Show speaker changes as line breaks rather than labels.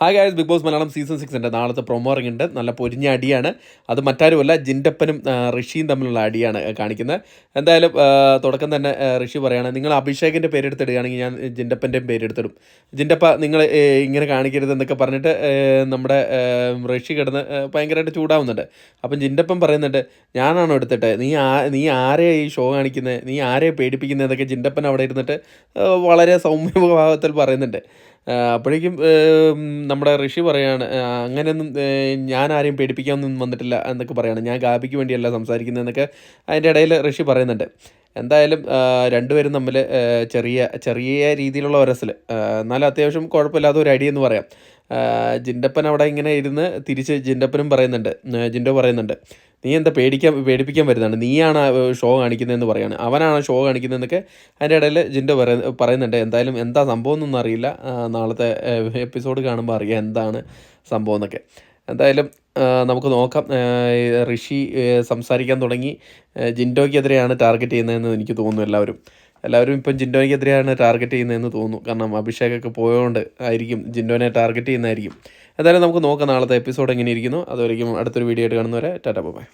Hi guys Big Boss Malayalam season സിക്സിന്റെ നാളത്തെ promo ഇറങ്ങിയിട്ട് നല്ല പൊരിഞ്ഞ അടിയാണ്. അത് മറ്റാരുമല്ല ജിൻഡപ്പനും ഋഷിയും തമ്മിലുള്ള അടിയാണ് കാണിക്കുന്നത്. എന്തായാലും തുടക്കം തന്നെ ഋഷി പറയുകയാണ് നിങ്ങൾ അഭിഷേകിന്റെ പേരെടുത്തിടുകയാണെങ്കിൽ ഞാൻ ജിൻഡപ്പന്റെയും പേരെടുത്തിടും. ജിൻഡപ്പ നിങ്ങൾ ഇങ്ങനെ കാണിക്കരുത് എന്നൊക്കെ പറഞ്ഞിട്ട് നമ്മുടെ ഋഷി കിടന്ന് ഭയങ്കരമായിട്ട് ചൂടാവുന്നുണ്ട്. അപ്പം ജിൻഡപ്പൻ പറയുന്നുണ്ട് ഞാനാണോ എടുത്തിട്ട്? നീ ആ നീ ആരെയാ ഈ ഷോ കാണിക്കുന്നത് നീ ആരെയാണ് പേടിപ്പിക്കുന്നത് എന്നൊക്കെ ജിൻഡപ്പൻ അവിടെ ഇരുന്നിട്ട് വളരെ സൗമ്യഭാവത്തിൽ പറയുന്നുണ്ട്. അപ്പോഴേക്കും നമ്മുടെ ഋഷി പറയാണ് അങ്ങനെയൊന്നും ഞാൻ ആരെയും പേടിപ്പിക്കാനൊന്നും വന്നിട്ടില്ല എന്നൊക്കെ പറയാണ്. ഞാൻ ഗാബിക്ക് വേണ്ടിയല്ല സംസാരിക്കുന്നത് എന്നൊക്കെ അതിന്റെ ഇടയിൽ ഋഷി പറയുന്നുണ്ട്. എന്തായാലും രണ്ടുപേരും തമ്മിൽ ചെറിയ ചെറിയ രീതിയിലുള്ള ഒരസൽ. എന്നാലും അത്യാവശ്യം കുഴപ്പമില്ലാത്ത ഒരു അടി എന്ന് പറയാം ജിൻഡപ്പൻ അവിടെ ഇങ്ങനെ ഇരുന്ന് തിരിച്ച് ജിൻഡപ്പനും പറയുന്നുണ്ട്. ജിൻഡോ പറയുന്നുണ്ട്. നീ എന്താ പേടിക്കാൻ പേടിപ്പിക്കാൻ വരുന്നതാണ്. നീയാണ് ഷോ കാണിക്കുന്നതെന്ന് പറയാണ്. അവനാണ് ഷോ കാണിക്കുന്നതെന്നൊക്കെ അതിന്റെ ഇടയിൽ ജിന്റെ പറ പറയുന്നുണ്ട്. എന്തായാലും എന്താ സംഭവം എന്നൊന്നും അറിയില്ല. നാളത്തെ എപ്പിസോഡ് കാണുമ്പോൾ അറിയാം എന്താണ് സംഭവം എന്നൊക്കെ. എന്തായാലും നമുക്ക് നോക്കാം. ഋഷി സംസാരിക്കാൻ തുടങ്ങി. ജിൻഡോയ്ക്കെതിരെയാണ് ടാർഗറ്റ് ചെയ്യുന്നതെന്ന് എനിക്ക് തോന്നുന്നു എല്ലാവരും. എല്ലാവരും ഇപ്പം ജിൻഡോയ്ക്കെതിരെയാണ് ടാർഗറ്റ് ചെയ്യുന്നതെന്ന് തോന്നുന്നു. കാരണം അഭിഷേകൊക്കെ പോയതുകൊണ്ട് ആയിരിക്കും ജിൻഡോനെ ടാർഗറ്റ് ചെയ്യുന്നതായിരിക്കും. എന്തായാലും നമുക്ക് നോക്കാം നാളത്തെ എപ്പിസോഡ് എങ്ങനെ ഇരിക്കുന്നു. അതുവരെയും അടുത്തൊരു വീഡിയോ ആയിട്ട് കാണുന്നവരെ ടാറ്റ ബൈ.